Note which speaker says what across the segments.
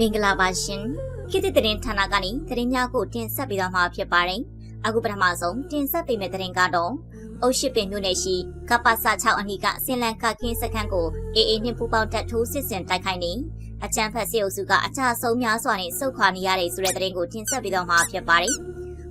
Speaker 1: မင်္ဂလာပါရှင်ခေတ်သစ်သတင်းဌာနကနေသတင်းများကိုတင်ဆက်ပေးသွားမှာဖြစ်ပါတယ်အခုပထမဆုံးတင်ဆက်ပေးမယ့်သတင်းကတော့အုတ်ရှိပင်မြို့နယ်ရှိကပ္ပစ6အနီးကစင်လန်ကကင်းစခန်းကိုအေအေနှင့်ပူပေါင်းတပ်ထိုးစစ်ဆင်တိုက်ခိုက်နေအကြမ်းဖက်စစ်အုပ်စုကအကြအဆုံးများစွာနဲ့စုခွာနေရတဲ့ဆိုတဲ့သတင်းကိုတင်ဆက်ပေးသွားမှာဖြစ်ပါတယ်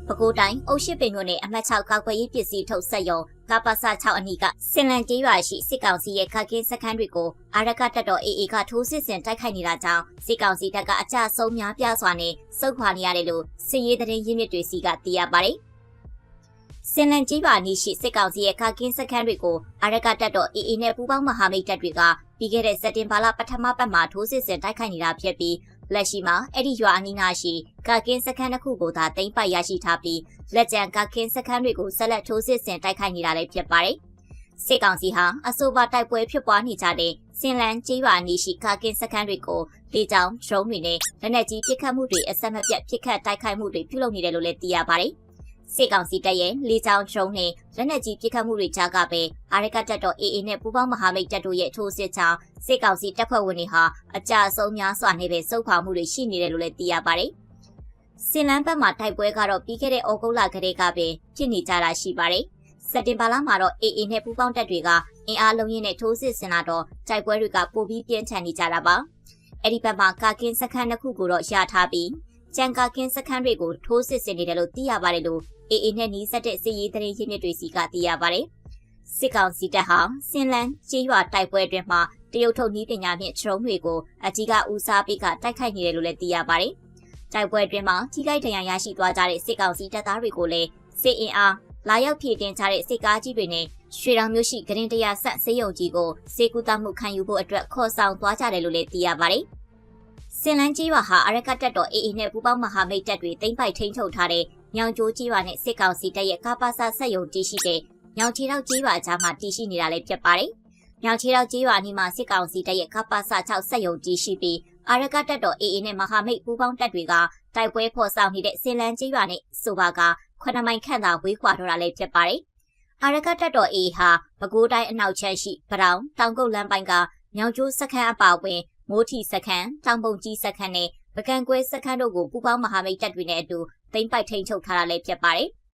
Speaker 1: ပဲခူးတိုင်းအုတ်ရှိပင်မြို့နယ်အမှတ်6ကောက်ွယ်ရေးပစ္စည်းထုတ်ဆက်ရုံ ကပ္ပစ6အနီးကစင်လန်ကျေးရွာရှိစစ်ကောင်စီရဲ့ကကင်းစခန်းတွေကိုအာရကတပ်တော် AA ကထိုးစစ်ဆင်တိုက်ခိုက်နေတာကြောင့်စစ်ကောင်စီတပ်ကအကြဆုံးများပြားစွာနဲ့စုခွာနေရတယ်လို့စစ်ရေးသတင်းရင်းမြစ်တွေစီကသိရပါတယ်။စင်လန်ကြီးပါနီရှိစစ်ကောင်စီရဲ့ကကင်းစခန်းတွေကိုအာရကတပ်တော် AA နဲ့ပူးပေါင်းမဟာမိတ်တပ်တွေကပြီးခဲ့တဲ့စက်တင်ဘာလပထမပတ်မှာထိုးစစ်ဆင်တိုက်ခိုက်နေတာဖြစ်ပြီး လက်ရှိမှာအဲ့ဒီရွာအနီးနားရှိကကင်းစခန်းတစ်ခုကိုသာတင်ပိုက်ရရှိထားပြီးလက်ကျန်ကကင်းစခန်းတွေကိုဆက်လက်ထိုးစစ်ဆင်တိုက်ခိုက်နေတာလည်းဖြစ်ပါတယ်။စစ်ကောင်စီဟာအဆိုပါတိုက်ပွဲဖြစ်ပွားနေကြတဲ့စင်လန်ကျေးရွာနီးရှိကကင်းစခန်းတွေကိုလေကြောင်းဒရုန်းတွေနဲ့လက်နက်ကြီးပစ်ခတ်မှုတွေအဆက်မပြတ်ပစ်ခတ်တိုက်ခိုက်မှုတွေပြုလုပ်နေတယ်လို့လည်းသိရပါတယ်။ စစ်ကောင်စီတပ်ရဲ့လေကြောင်းဒရုန်းနဲ့လက်နက်ကြီးပစ်ခတ်မှုတွေကြားကပဲအာရကတပ်တော် AA နဲ့ပူးပေါင်းမဟာမိတ်တပ်တို့ရဲ့ထိုးစစ်ကြောင့်စစ်ကောင်စီတပ်ဖွဲ့ဝင်တွေဟာအကြအဆုံးများစွာနဲ့ပဲစုခွာမှုတွေရှိနေတယ်လို့လည်းသိရပါတယ်။စင်လန်းဘက်မှာတိုက်ပွဲကတော့ပြီးခဲ့တဲ့ဩဂုတ်လကတည်းကပဲဖြစ်နေကြတာရှိပါတယ်။စက်တင်ဘာလမှာတော့ AA နဲ့ပူးပေါင်းတပ်တွေကအင်အားလုံးရင်းနဲ့ထိုးစစ်ဆင်လာတော့တိုက်ပွဲတွေကပိုပြီးပြင်းထန်နေကြတာပါ။အဲ့ဒီဘက်မှာကာကင်းစခန်းတစ်ခုကိုတော့ရထားပြီးကြံကာကင်းစခန်းတွေကိုထိုးစစ်ဆင်နေတယ်လို့သိရပါတယ်လို့ AA နဲ့နီးစပ်တဲ့စစ်ရေးသတင်းရင်းမြစ်တွေစီကသိရပါတယ်။စစ်ကောင်စီတပ်ဟာစင်လန်းကျေးရွာတိုက်ပွဲအတွင်းမှာတရုတ်ထုတ်နည်းပညာဖြင့်ခြုံတွေကိုအကြီးကဦးစားပေးကတိုက်ခိုက်နေတယ်လို့လည်းသိရပါတယ်။တိုက်ပွဲအတွင်းမှာထိခိုက်ဒဏ်ရာရရှိသွားကြတဲ့စစ်ကောင်စီတပ်သားတွေကိုလည်းစစ်အင်အားလာရောက်ဖြည့်တင်ကြတဲ့စစ်ကားကြီးတွေနဲ့ရွှေတောင်မြို့ရှိဂရင်တရာဆက်စေယုံကြီးကိုစေကူတမှုခံယူဖို့အတွက်ခေါ်ဆောင်သွားကြတယ်လို့လည်းသိရပါတယ်။စင်လန်းကြီးရွာဟာအရကတပ်တော် AA နဲ့ပူးပေါင်းမဟာမိတ်တပ်တွေတင်ပိုက်ထိန်းချုပ်ထားတဲ့ ညောင်ကျိုးကြီးရွာနဲ့စစ်ကောင်စီတပ်ရဲ့ကာပါစာဆက်ယုံတည်ရှိတဲ့ညောင်ချီတောက်ကြီးရွာကြားမှာတည်ရှိနေတာလည်းဖြစ်ပါတယ်။ညောင်ချီတောက်ကြီးရွာနီမှာစစ်ကောင်စီတပ်ရဲ့ကာပါစာ6ဆက်ယုံတည်ရှိပြီးအာရကတပ်တော် AA နဲ့မဟာမိတ်ပူးပေါင်းတပ်တွေကတိုက်ပွဲဖော်ဆောင်နေတဲ့စင်လန်းကြီးရွာနဲ့ဆိုပါကခွနမိုင်ခန့်သာဝေးခွာတော့တာလည်းဖြစ်ပါတယ်။အာရကတပ်တော် AA ဟာပဲခူးတိုင်းအနောက်ချမ်းရှိပတောင်တောင်ကုတ်လမ်းပိုင်းကညောင်ကျိုးစခန်းအပါအဝင်မိုးထီစခန်းတောင်ပုံကြီးစခန်းနဲ့ပကံကွဲစခန်းတို့ကိုပူးပေါင်းမဟာမိတ်တပ်တွေနဲ့အတူသိမ်းပိုက်ထိန်းချုပ်ထားတာလည်းဖြစ်ပါတယ်။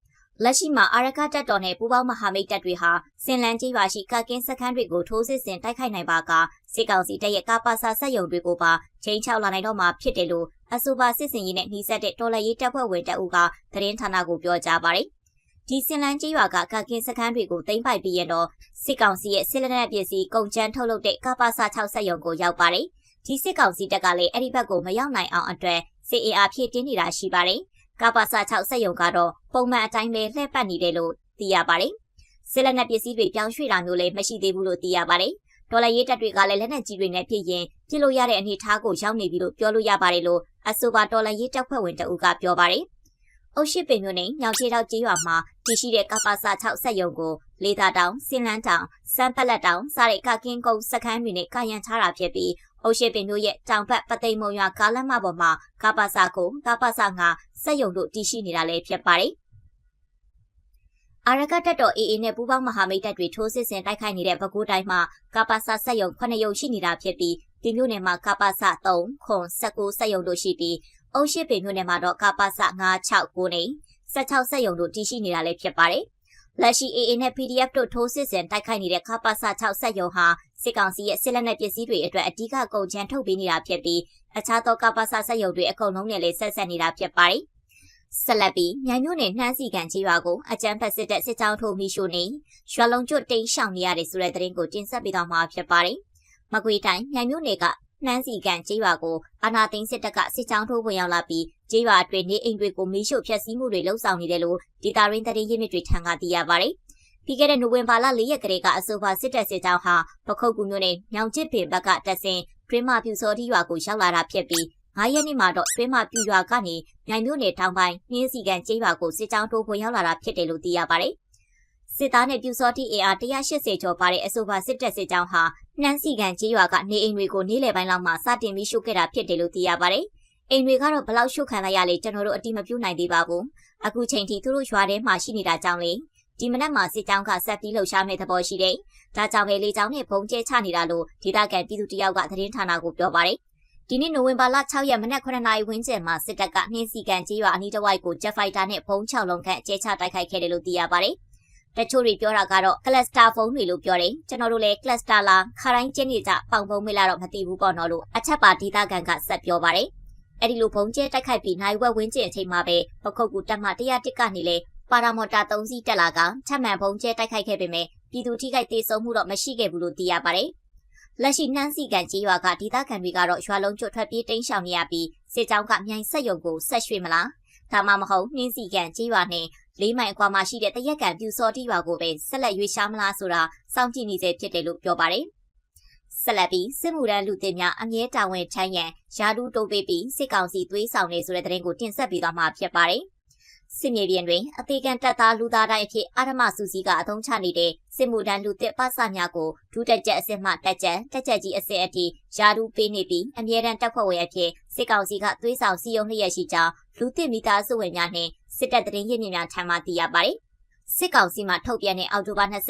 Speaker 1: လက်ရှိမှာအာရကတပ်တော်နဲ့ပူးပေါင်းမဟာမိတ်တပ်တွေဟာစင်လန်းကြီးရွာရှိကကင်းစခန်းတွေကိုထိုးစစ်ဆင်တိုက်ခိုက်နိုင်ပါကစစ်ကောင်စီတပ်ရဲ့ကာပါစာဆက်ယုံတွေကိုပါချိန်ချောက်လာနိုင်တော့မှာဖြစ်တယ်လို့အဆိုပါစစ်စင်ရေးနဲ့နှီးစပ်တဲ့တော်လှန်ရေးတပ်ဖွဲ့ဝင်တပ်ဦးကသတင်းဌာနကိုပြောကြားပါတယ်။ဒီစင်လန်းကြီးရွာကကကင်းစခန်းတွေကိုသိမ်းပိုက်ပြီးရင်တော့စစ်ကောင်စီရဲ့စစ်လက်နက်ပစ္စည်းကုန်ကျန်းထုတ်လုပ်တဲ့ကာပါစာ6ဆက်ယုံကိုရောက်ပါတယ်။ဒီစစ်ကောင်စီတပ်ကလည်းအဲ့ဒီဘက်ကိုမရောက်နိုင်အောင်အတွက်စစ်အင်အားဖြည့်တင်းနေတာရှိပါတယ်။ ကာပါစာ6ဆက်ယုံကတော့ပုံမှန်အတိုင်းပဲလှည့်ပတ်နေတယ်လို့သိရပါတယ်။စစ်လက်နက်ပစ္စည်းတွေပြောင်းရွှေ့တာမျိုးလည်းမရှိသေးဘူးလို့သိရပါတယ်။ဒေါ်လာရေးတပ်တွေကလည်းလက်နက်ကြီးတွေနဲ့ပြည်ရင်ပြစ်လို့ရတဲ့အနေအထားကိုရောက်နေပြီလို့ပြောလို့ရပါတယ်လို့အဆိုပါဒေါ်လာရေးတပ်ဖွဲ့ဝင်တအုပ်ကပြောပါတယ်။အုတ်ရှိပင်မြို့နယ်ညောင်ချေတောက်ကျေးရွာမှာတည်ရှိတဲ့ကပါစာ6ဆက်ယုံကိုလေသာတောင်စင်လန်းတောင်စမ်းပလက်တောင်စတဲ့ကကင်းကုန်းစခန်းတွေနဲ့ကာယံချတာဖြစ်ပြီး အုတ်ရှိပင်မြို့ရဲ့တောင်ဘက်ပသိမ်မုံရွာကားလမ်းမပေါ်မှာကပါစာကိုကပါစာငါစက်ယုံတို့တည်ရှိနေတာလည်းဖြစ်ပါတယ်။အာရကတပ်တော် AA နဲ့ပူးပေါင်းမဟာမိတ်တပ်တွေထိုးစစ်ဆင်တိုက်ခိုက်နေတဲ့ပဲခူးတိုင်းမှာကပါစာစက်ယုံ9ယုံရှိနေတာဖြစ်ပြီးဒီမြို့နယ်မှာကပါစာ3ခွန်19စက်ယုံတို့ရှိပြီးအုတ်ရှိပင်မြို့နယ်မှာတော့ကပါစာ9 6 9နဲ့16စက်ယုံတို့တည်ရှိနေတာလည်းဖြစ်ပါတယ်။လက်ရှိ AA နဲ့ PDF တို့ထိုးစစ်ဆင်တိုက်ခိုက်နေတဲ့ကပါစာ6စက်ယုံဟာ စစ်ကောင်စီရဲ့စစ်လက်နက်ပစ္စည်းတွေအတွက်အ धिक ကုန်ချမ်းထုတ်ပေးနေတာဖြစ်ပြီးအခြားသောကပါစာစက်ယုံတွေအကုန်လုံးနဲ့လည်းဆက်ဆက်နေတာဖြစ်ပါတယ်။ဆက်လက်ပြီးမြိုင်မြို့နယ်နှမ်းစီကန်ကြီးရွာကိုအကြမ်းဖက်စစ်တပ်စစ်ကြောင်းထိုးမိရှို့နေရွာလုံးကျွတ်တိန်ရှောင်နေရတယ်ဆိုတဲ့သတင်းကိုတင်ဆက်ပေးသွားမှာဖြစ်ပါတယ်။မကွေတိုင်းမြိုင်မြို့နယ်ကနှမ်းစီကန်ကြီးရွာကိုအာနာသိန်းစစ်တပ်ကစစ်ကြောင်းထိုးဝင်ရောက်လာပြီးကြီးရွာအတွင်းနေအိမ်တွေကိုမိရှို့ဖျက်ဆီးမှုတွေလှုပ်ဆောင်နေတယ်လို့ဒေတာရင်းတရင်ရင်းမြစ်တွေထံကသိရပါတယ်။ ပြီးခဲ့တဲ့နိုဝင်ဘာလ၄ရက်ကလေးကအဆိုပါစစ်တပ်စစ်ကြောင်းဟာပခုတ်ကူမြို့နယ်မြောင်ကျစ်ပင်ဘက်ကတက်ဆင်တွင်းမပြူစောတိရွာကိုရောက်လာတာဖြစ်ပြီး9ရက်နေ့မှာတော့တွင်းမပြူရွာကနေမြိုင်မြို့နယ်တောင်ပိုင်းနှင်းစီကန်ကျေးရွာကိုစစ်ကြောင်းထိုးဝင်ရောက်လာတာဖြစ်တယ်လို့သိရပါတယ်။စစ်သားနဲ့ပြူစောတိအင်အား180ကျော်ပါတဲ့အဆိုပါစစ်တပ်စစ်ကြောင်းဟာနှမ်းစီကန်ကျေးရွာကနေအိမ်တွေကိုနေ့လယ်ပိုင်းလောက်မှာစတင်ပြီးရှုပ်ခဲ့တာဖြစ်တယ်လို့သိရပါတယ်။အိမ်တွေကတော့ဘလောက်ရှုပ်ခံလိုက်ရလဲကျွန်တော်တို့အတိမပြုတ်နိုင်သေးပါဘူး။အခုချိန်ထိသူတို့ရွာထဲမှာရှိနေတာကြောင့်လေ ဒီမနက်မှာစစ်ကြောင်းကဆက်ပြီးလှုပ်ရှားမဲ့သဘောရှိတယ်။ဒါကြောင့်လေလေကြောင်းနဲ့ဘုံကျဲချနေတာလို့ဒေသခံပြည်သူတယောက်ကသတင်းဌာနကိုပြောပါတယ်။ဒီနေ့နိုဝင်ဘာလ6ရက်မနက်9နာရီဝန်းကျင်မှာစစ်တပ်ကနှင်းစီကန်ကျေးရွာအနီးတစ်ဝိုက်ကိုဂျက်ဖိုက်တာနဲ့ဘုံ6လုံးခန့်အကျဲချတိုက်ခိုက်ခဲ့တယ်လို့သိရပါတယ်။တချို့တွေပြောတာကတော့ကလစတာဖုန်းတွေလို့ပြောတယ်။ကျွန်တော်တို့လည်းကလစတာလားခရိုင်းကျင်းနေကြပေါင်ဖုံးမလားတော့မသိဘူးပေါ့နော်လို့အချက်ပါဒေတာကန်ကဆက်ပြောပါတယ်။အဲ့ဒီလိုဘုံကျဲတိုက်ခိုက်ပြီးနိုင်ဝက်ဝန်းကျင်အချိန်မှာပဲပခုတ်ကူတက်မှ101ကနေလေ ပါရာမော်တာ3စီးတက်လာကချက်မှန်ဘုံကျဲတိုက်ခိုက်ခဲ့ပေမဲ့ပြည်သူထိခိုက်ဒေဆုံးမှုတော့မရှိခဲ့ဘူးလို့သိရပါတယ်။လက်ရှိနှမ်းစီကန်ကြီးရွာကဒေသခံတွေကတော့ရွာလုံးကျွတ်ထွက်ပြေးတိမ်းရှောင်နေရပြီးစစ်ကြောင်းကမြိုင်ဆက်ယုံကိုဆက်ရွှေ့မလားဒါမှမဟုတ်နှင်းစီကန်ကြီးရွာနဲ့လေးမိုင်အကွာမှာရှိတဲ့တရက်ကန်ပြူစောတိရွာကိုပဲဆက်လက်ရွေးရှားမလားဆိုတာစောင့်ကြည့်နေစေဖြစ်တယ်လို့ပြောပါတယ်ဆက်လက်ပြီးစစ်မှုရန်လူသစ်များအငဲတာဝန်ချမ်းရန်ယာဒူတိုးပေးပြီးစစ်ကောင်စီသွေးဆောင်နေဆိုတဲ့သတင်းကိုတင်ဆက်ပေးသွားမှာဖြစ်ပါတယ် စစ်မြေပြင်တွင်အသေးခံတပ်သားလူသားတိုင်းအဖြစ်အာရမစုစည်းကအသုံးချနေတဲ့စစ်မှုထမ်းလူသစ်ပစများကိုဒုတက်ချက်အစစ်မှတက်ချက်တက်ချက်ကြီးအစစ်အထိယာဒူပေးနေပြီးအမြဲတမ်းတပ်ဖွဲ့ဝင်အဖြစ်စစ်ကောင်စီကသွေးဆောင်စီယုံလျက်ရှိကြောင်းလူသစ်မိသားစုဝင်များနှင့်စစ်တပ်တရင်ရင်းမြစ်များထံမှသိရပါတယ်။စစ်ကောင်စီမှထုတ်ပြန်တဲ့အောက်တိုဘာ22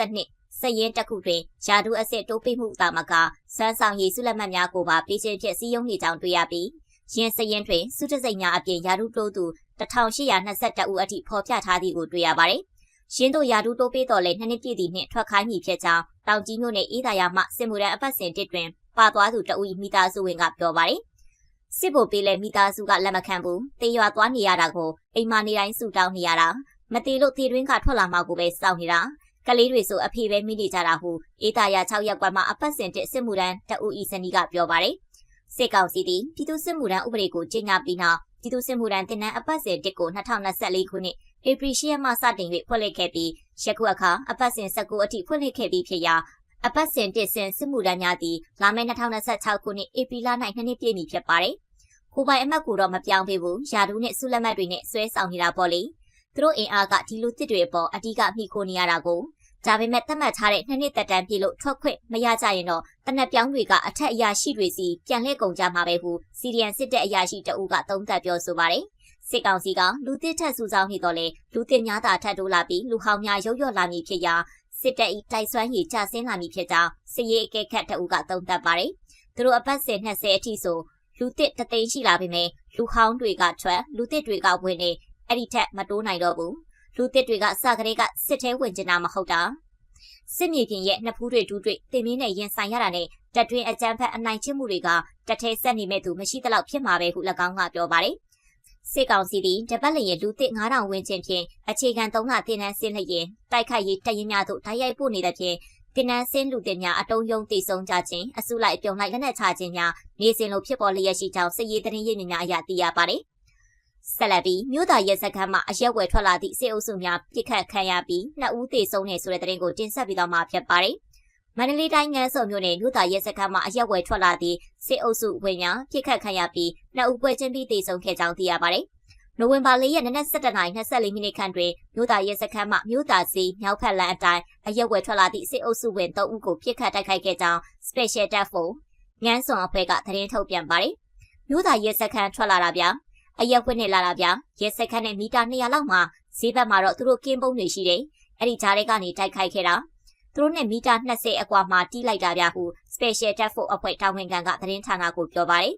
Speaker 1: စက်ရင်တစ်ခုတွင်ယာဒူအစစ်တိုးပိမှုတာမကစမ်းဆောင်ရည်စုလက်မှတ်များကိုပါပေးခြင်းဖြင့်စီယုံနေကြောင်းတွေ့ရပြီးရင်းစရင်တွင်စုတစိတ်များအပြင်ယာဒူတိုးသူ 1822ဦးအထိဖော်ပြထားသည်ကိုတွေ့ရပါတယ်။ရင်းတို့ယာဒူတိုးပေးတော်လဲနှစ်နှစ်ပြည့်သည့်နှင့်ထွက်ခိုင်းမည်ဖြစ်ကြောင်းတောင်ကြီးမြို့နယ်အေးသာယာမှစစ်မှုရန်အပတ်စဉ်တစ်တွင်ပါသွားသူတဦးမိသားစုဝင်ကပြောပါတယ်။စစ်ဖို့ပေးလဲမိသားစုကလက်မခံဘူး။တေးရွာသွားနေရတာကိုအိမ်မနေတိုင်းဆူတောင်းနေရတာမတေလို့တေတွင်းကထွက်လာမှကိုပဲစောင့်နေတာ။ကလေးတွေဆိုအဖေပဲမိနေကြတာဟုအေးသာယာ6ရက်ကွက်မှာအပတ်စဉ်တစ်စစ်မှုရန်တဦးဤစနီကပြောပါတယ်။စစ်ကောင်စီသည်ပြည်သူစစ်မှုရန်ဥပဒေကိုကြီးညာပြီးနောက် ပြည်သူ့စစ်မှုထမ်းတင်နန်းအပတ်စဉ်တစ်ကို2024ခုနှစ်ဧပြီ10ရက်မှစတင်၍ဖွင့်လှစ်ခဲ့ပြီးယခုအခါအပတ်စဉ်19အထိဖွင့်လှစ်ခဲ့ပြီးဖြစ်ရာအပတ်စဉ်တစ်စဉ်စစ်မှုထမ်းများသည်လာမယ့်2026ခုနှစ်ဧပြီလ၌နှစ်နှစ်ပြည့်မည်ဖြစ်ပါတယ်။ကိုပိုင်အမှတ်ကိုတော့မပြောင်းပေးဘူး။ယာဒူးနဲ့ဆုလက်မှတ်တွေနဲ့ဆွဲဆောင်နေတာပေါ့လေ။သူတို့အင်အားကဒီလိုတစ်တွေအပေါ်အဓိကမိခိုနေရတာကို ဒါပေမဲ့သတ်မှတ်ထားတဲ့နှစ်နှစ်သက်တမ်းပြည့်လို့ထွက်ခွင့်မရကြရင်တော့တနက်ပြောင်းတွေကအထက်အရာရှိတွေစီပြန်လှည့်ကုန်ကြမှာပဲဟုစီရီယန်စစ်တဲ့အရာရှိတအူးကသုံးသပ်ပြောဆိုပါတယ်။စစ်ကောင်စီကလူတစ်ထက်စုဆောင်နေတော့လေလူတစ်များသာထပ်တိုးလာပြီးလူဟောင်းများရုပ်ရော့လာမည်ဖြစ်ရာစစ်တပ်ဤတိုက်စွမ်းရည်ကျဆင်းလာမည်ဖြစ်ကြောင်းစစ်ရေးအကဲခတ်တအူးကသုံးသပ်ပါတယ်။သူတို့အပတ်စဉ်20အထိဆိုလူတစ်တသိန်းရှိလာပြီမယ်လူဟောင်းတွေကထွက်လူတစ်တွေကဝင်နေအဲ့ဒီထက်မတိုးနိုင်တော့ဘူး။ လူတစ်တွေကစကလေးကစစ်ထဲဝင်ကျင်တာမဟုတ်တာစစ်မြေပြင်ရဲ့နှစ်ဖူးတွေဒူးတွေတင်မင်းနဲ့ရင်ဆိုင်ရတာနဲ့တက်တွင်းအကြမ်းဖက်အနိုင်ကျင့်မှုတွေကတက်ထဲဆက်နေမဲ့သူမရှိသလောက်ဖြစ်မှာပဲဟု၎င်းကပြောပါတယ်စစ်ကောင်စီသည်တပတ်လျင်လူသစ်9000ဝန်းကျင်ဖြင့်အခြေခံ3လတင်နန်းဆင်းလျင်တိုက်ခိုက်ရေးတရင်များသို့တိုက်ရိုက်ပို့နေတဲ့ဖြင့်တင်နန်းဆင်းလူတင်များအတုံးယုံတိဆုံကြခြင်းအစုလိုက်ပြုံလိုက်လက်နက်ချခြင်းများနေစဉ်လိုဖြစ်ပေါ်လျက်ရှိကြောင်းစစ်ရေးသတင်းရင်းမြစ်များအရသိရပါတယ် ဆက်လက်ပြီးမြို့သားရဲစခန်းမှာအရက်ဝယ်ထွက်လာသည့်စစ်အုပ်စုများပြစ်ခတ်ခံရပြီးနှစ်ဦးသေဆုံးနေဆိုတဲ့သတင်းကိုတင်ဆက်ပြီးတော့မှာဖြစ်ပါတယ်။မန္တလေးတိုင်းငန်းစုံမြို့နယ်မြို့သားရဲစခန်းမှာအရက်ဝယ်ထွက်လာသည့်စစ်အုပ်စုဝင်များပြစ်ခတ်ခံရပြီးနှစ်ဦးပွဲချင်းပြီးသေဆုံးခဲ့ကြောင်းသိရပါတယ်။နိုဝင်ဘာ၄ရက်နေ့နက်7:24မိနစ်ခန့်တွင်မြို့သားရဲစခန်းမှမြို့သားစီမြောက်ဖက်လမ်းအတိုင်းအရက်ဝယ်ထွက်လာသည့်စစ်အုပ်စုဝင်၃ဦးကိုပြစ်ခတ်တိုက်ခိုက်ခဲ့ကြောင်း Special Task Force ငန်းစုံအဖွဲ့ကသတင်းထုတ်ပြန်ပါတယ်။မြို့သားရဲစခန်းထွက်လာတာဗျာ အရက်ဖွင့်နေလာတာဗျာရဲစခန်းနဲ့မီတာ200လောက်မှာဈေးဘက်မှာတော့သူတို့ကင်းပုံးတွေရှိတယ်အဲ့ဒီကြားထဲကနေတိုက်ခိုက်ခဲ့တာသူတို့နဲ့မီတာ20အကွာမှာတီးလိုက်တာဗျာဟု Special Task Force အဖွဲ့တာဝန်ခံကသတင်းဌာနကိုပြောပါတယ်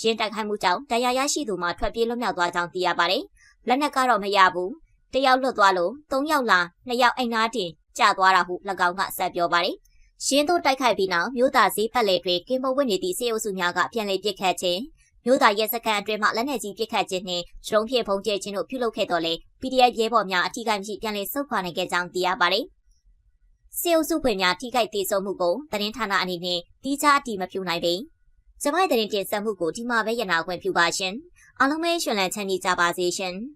Speaker 1: ရင်းတိုက်ခိုက်မှုကြောင့်တရားရရှိသူမှထွက်ပြေးလွတ်မြောက်သွားကြောင်းသိရပါတယ်လက်နက်ကတော့မရဘူးတယောက်လွတ်သွားလို့၃ယောက်လား၂ယောက်အိမ်သားတင်ကျသွားတာဟု၎င်းကဆက်ပြောပါတယ်ရှင်းတို့တိုက်ခိုက်ပြီးနောက်မြို့သားဈေးပတ်လေတွေကင်းမဝတ်နေသည့်စေအုပ်စုများကပြန်လည်ပစ်ခတ်ခြင်း မြို့သားရဲစခန်းအတွင်းမှလက်နက်ကြီးပစ်ခတ်ခြင်းနှင့်ဒရုန်းဖြင့်ဖုံးကျဲခြင်းတို့ပြုလုပ်ခဲ့တော်လဲ PDF ရဲဘော်များအထူးကိမရှိပြန်လည်ဆုတ်ခွာနိုင်ခဲ့ကြောင်းသိရပါတယ်။စေအုပ်စုဖွင့်များထိခိုက်သေးဆုံးမှုကိုသတင်းဌာနအနေနဲ့တိကျအတည်မပြုနိုင်ပေ။ကျမရဲ့သတင်းတင်ဆက်မှုကိုဒီမှာပဲရနာခွင့်ပြုပါရှင်။အားလုံးပဲရှင်လန်းချမ်းမြေ့ကြပါစေရှင်။